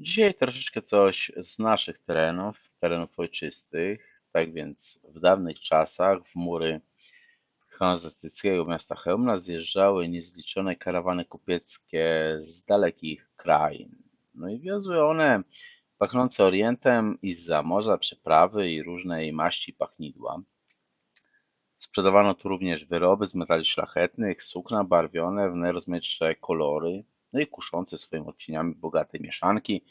Dzisiaj troszeczkę coś z naszych terenów, terenów ojczystych. Tak więc w dawnych czasach w mury hanzeatyckiego miasta Chełmna zjeżdżały niezliczone karawany kupieckie z dalekich krain. No i wiozły one pachnące orientem i zza morza przyprawy i różnej maści pachnidła. Sprzedawano tu również wyroby z metali szlachetnych, sukna barwione w najrozmaitsze kolory, no i kuszące swoimi odcieniami bogate mieszanki,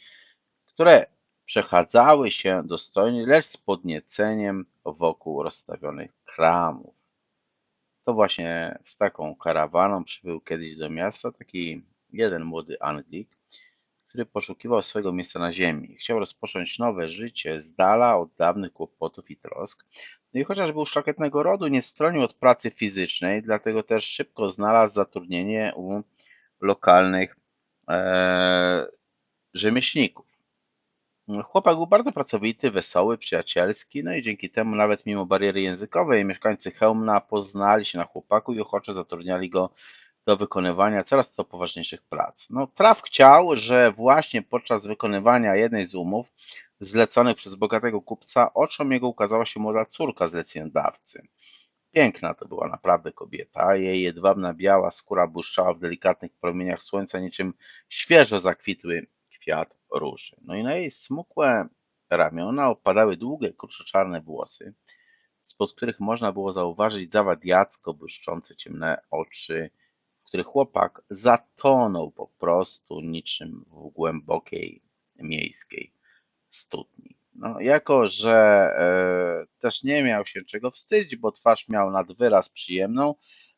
które przechadzały się dostojnie, lecz z podnieceniem wokół rozstawionych kramów. To właśnie z taką karawaną przybył kiedyś do miasta taki jeden młody Anglik, który poszukiwał swojego miejsca na ziemi. Chciał rozpocząć nowe życie z dala od dawnych kłopotów i trosk. No i chociaż był szlachetnego rodu, nie stronił od pracy fizycznej, dlatego też szybko znalazł zatrudnienie u lokalnych e, rzemieślników. Chłopak był bardzo pracowity, wesoły, przyjacielski, no i dzięki temu nawet mimo bariery językowej mieszkańcy Chełmna poznali się na chłopaku i ochoczo zatrudniali go do wykonywania coraz to poważniejszych prac. No, traf chciał, że właśnie podczas wykonywania jednej z umów zleconych przez bogatego kupca oczom jego ukazała się młoda córka zleceniodawcy. Piękna to była naprawdę kobieta. Jej jedwabna biała skóra błyszczała w delikatnych promieniach słońca niczym świeżo zakwitły kwiat róży. No i na jej smukłe ramiona opadały długie, kruczo-czarne włosy, spod których można było zauważyć zawadiacko błyszczące ciemne oczy, w których chłopak zatonął po prostu niczym w głębokiej miejskiej studni. No, jako, że e, też nie miał się czego wstydzić, bo twarz miał nad wyraz przyjemną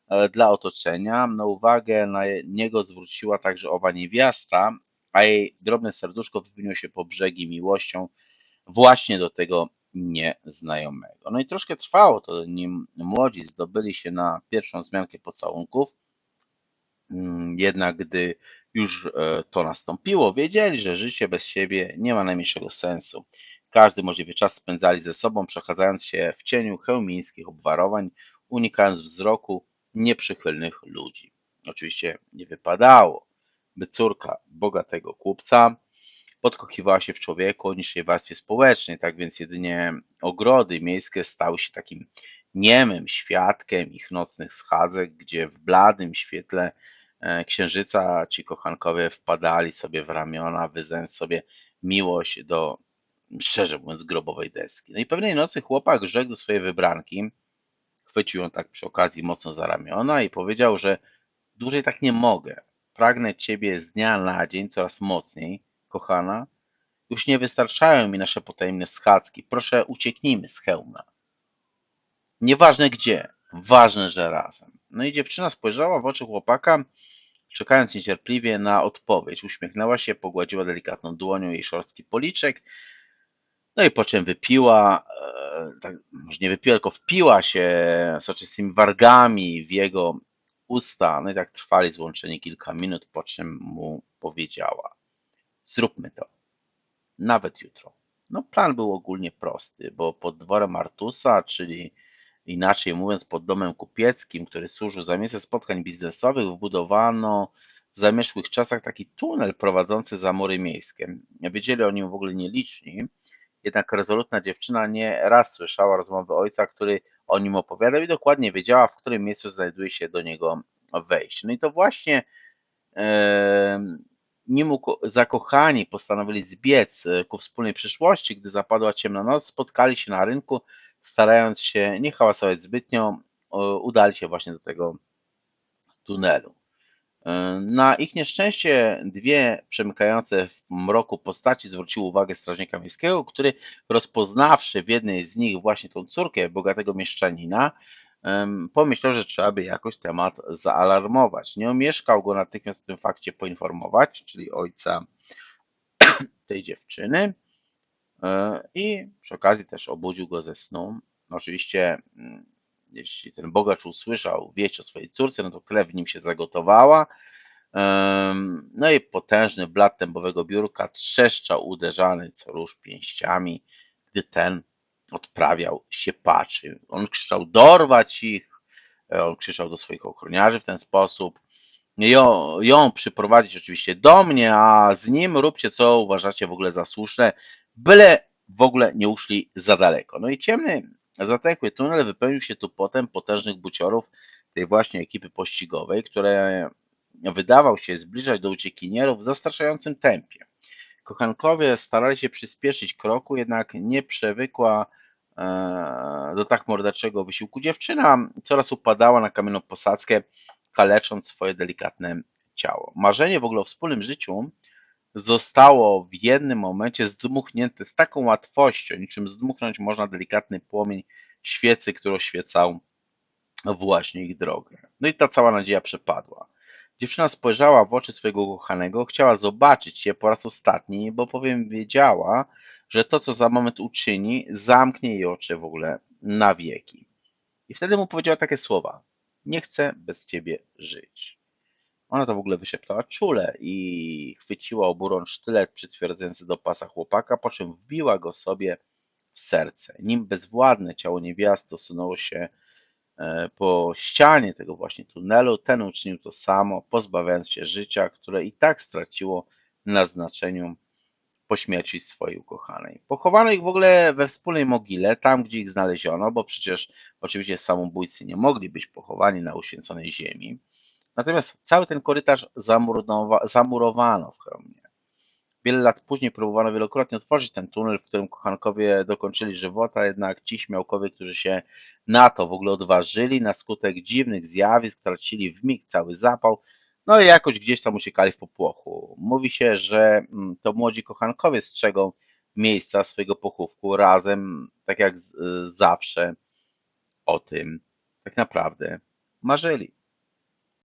e, dla otoczenia, no uwagę na niego zwróciła także owa niewiasta, a jej drobne serduszko wypełniło się po brzegi miłością właśnie do tego nieznajomego. No i troszkę trwało to, nim młodzi zdobyli się na pierwszą zmiankę pocałunków, Mm, jednak gdy już e, to nastąpiło, wiedzieli, że życie bez siebie nie ma najmniejszego sensu. Każdy możliwy czas spędzali ze sobą, przechadzając się w cieniu chełmińskich obwarowań, unikając wzroku nieprzychylnych ludzi. Oczywiście nie wypadało, by córka bogatego kupca podkochiwała się w człowieku o niższej warstwie społecznej, tak więc jedynie ogrody miejskie stały się takim niemym świadkiem ich nocnych schadzek, gdzie w bladym świetle E, księżyca ci kochankowie wpadali sobie w ramiona, wyznając sobie miłość do, szczerze mówiąc, grobowej deski. No i pewnej nocy chłopak rzekł do swojej wybranki, chwycił ją tak przy okazji mocno za ramiona i powiedział, że dłużej tak nie mogę. Pragnę ciebie z dnia na dzień coraz mocniej, kochana. Już nie wystarczają mi nasze potajemne schadzki. Proszę, ucieknijmy z hełma. Nieważne gdzie, ważne, że razem. No i dziewczyna spojrzała w oczy chłopaka czekając niecierpliwie na odpowiedź. Uśmiechnęła się, pogładziła delikatną dłonią jej szorstki policzek, no i po czym wypiła, e, tak, może nie wypiła, tylko wpiła się soczystymi wargami w jego usta. No i tak trwali złączeni kilka minut, po czym mu powiedziała: Zróbmy to. Nawet jutro. No, plan był ogólnie prosty, bo pod dworem Artusa, czyli Inaczej mówiąc, pod domem kupieckim, który służył za miejsce spotkań biznesowych, wbudowano w zamierzchłych czasach taki tunel prowadzący za mury miejskie. Wiedzieli o nim w ogóle nieliczni, jednak rezolutna dziewczyna nie raz słyszała rozmowy ojca, który o nim opowiadał i dokładnie wiedziała, w którym miejscu znajduje się do niego wejście. No i to właśnie e, nim zakochani postanowili zbiec ku wspólnej przyszłości, gdy zapadła ciemna noc, spotkali się na rynku, starając się nie hałasować zbytnio, udali się właśnie do tego tunelu. E, na ich nieszczęście dwie przemykające w mroku postaci zwróciły uwagę strażnika miejskiego, który rozpoznawszy w jednej z nich właśnie tą córkę bogatego mieszczanina, pomyślał, że trzeba by jakoś temat zaalarmować. Nie omieszkał go natychmiast o tym fakcie poinformować, czyli ojca tej dziewczyny. E, I przy okazji też obudził go ze snu. Oczywiście, mm, jeśli ten bogacz usłyszał wieść o swojej córce, no to krew w nim się zagotowała. No i potężny blat tębowego biurka trzeszczał uderzany co róż pięściami, gdy ten odprawiał się paczy. On krzyczał dorwać ich, on krzyczał do swoich ochroniarzy w ten sposób. ją, ją przyprowadzić oczywiście do mnie, a z nim róbcie co uważacie w ogóle za słuszne, byle w ogóle nie uszli za daleko. No i ciemny, zatekły tunel wypełnił się tu potem potężnych buciorów tej właśnie ekipy pościgowej, które wydawał się zbliżać do uciekinierów w zastraszającym tempie. Kochankowie starali się przyspieszyć kroku, jednak nie przewykła e, do tak morderczego wysiłku dziewczyna coraz upadała na kamienną posadzkę, kalecząc swoje delikatne ciało. Marzenie w ogóle o wspólnym życiu zostało w jednym momencie zdmuchnięte z taką łatwością, niczym zdmuchnąć można delikatny płomień świecy, który oświecał właśnie ich drogę. No i ta cała nadzieja przepadła. Dziewczyna spojrzała w oczy swojego kochanego, chciała zobaczyć je po raz ostatni, bo powiem wiedziała, że to, co za moment uczyni, zamknie jej oczy w ogóle na wieki. I wtedy mu powiedziała takie słowa: Nie chcę bez ciebie żyć. Ona to w ogóle wyszeptała czule i chwyciła oburącz sztylet przytwierdzający do pasa chłopaka, po czym wbiła go sobie w serce. Nim bezwładne ciało niewiasty osunęło się e, po ścianie tego właśnie tunelu, ten uczynił to samo, pozbawiając się życia, które i tak straciło na znaczeniu po śmierci swojej ukochanej. Pochowano ich w ogóle we wspólnej mogile, tam gdzie ich znaleziono, bo przecież oczywiście samobójcy nie mogli być pochowani na uświęconej ziemi. Natomiast cały ten korytarz zamurowa- zamurowano w Chełmie. Wiele lat później próbowano wielokrotnie otworzyć ten tunel, w którym kochankowie dokończyli żywota, jednak ci śmiałkowie, którzy się na to w ogóle odważyli, na skutek dziwnych zjawisk tracili w mig cały zapał, no i jakoś gdzieś tam uciekali w popłochu. Mówi się, że mm, to młodzi kochankowie strzegą miejsca swojego pochówku razem, tak jak z- zawsze o tym tak naprawdę marzyli.